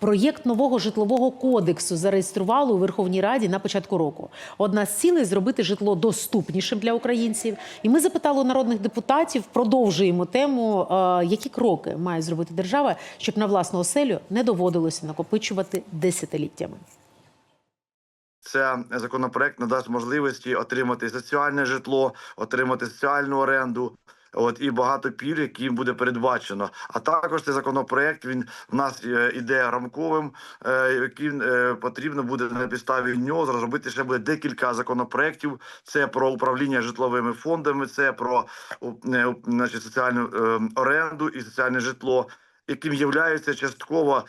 Проєкт нового житлового кодексу зареєстрували у Верховній Раді на початку року. Одна з цілей зробити житло доступнішим для українців. І ми запитали у народних депутатів, продовжуємо тему, е, які кроки має зробити держава, щоб на власну оселю не доводилося накопичувати десятиліттями. Це законопроект надасть можливості отримати соціальне житло, отримати соціальну оренду. От і багато пільг, які їм буде передбачено. А також цей законопроект він в нас е, іде рамковим, е, який е, потрібно буде на підставі нього зробити ще буде декілька законопроєктів. Це про управління житловими фондами, це про значить, соціальну оренду і соціальне житло, яким є частково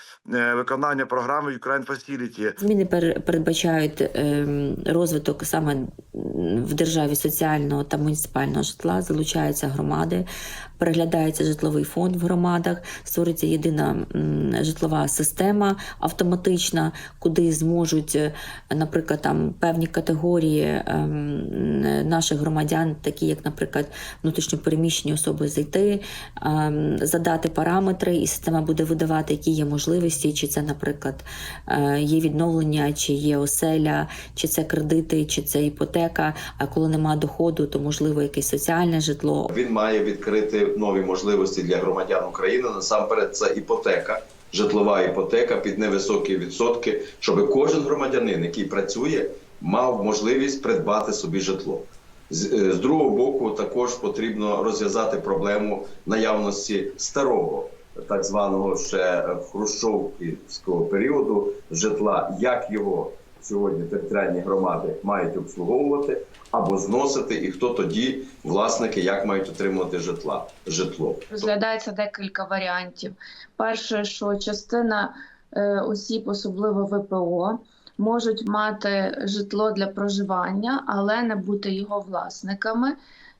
виконання програми Ukraine Facility. Зміни пер- передбачають ем, розвиток саме в державі соціального та муніципального житла, залучаються громади, переглядається житловий фонд в громадах, створюється єдина житлова система автоматична, куди зможуть, е, наприклад, там певні категорії ем, наших громадян, такі як, наприклад, внутрішньопереміщені особи, зайти, ем, задати параметри, і система буде видавати, які є можливості, чи це, наприклад, е, є відновлення, чи є оселя, чи це кредити, чи це іпотека. А коли немає доходу, то можливо якесь соціальне житло. Він має відкрити нові можливості для громадян України. Насамперед, це іпотека, житлова іпотека під невисокі відсотки, щоб кожен громадянин, який працює, мав можливість придбати собі житло. З, е, другого боку, також потрібно розв'язати проблему наявності старого, так званого ще хрущовського періоду житла, як його сьогодні територіальні громади мають обслуговувати або зносити, і хто тоді власники, як мають отримувати житла житло. Розглядається декілька варіантів. Перше, що частина е, осіб, особливо ВПО, можуть мати житло для проживання, але не бути його власниками.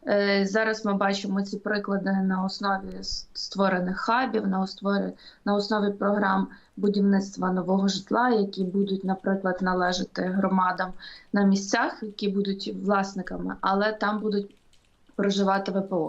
Е, Зараз ми бачимо ці приклади на основі створених хабів, на основі, на основі програм будівництва нового житла, які будуть, наприклад, належати громадам на місцях, які будуть власниками, але там будуть проживати ВПО.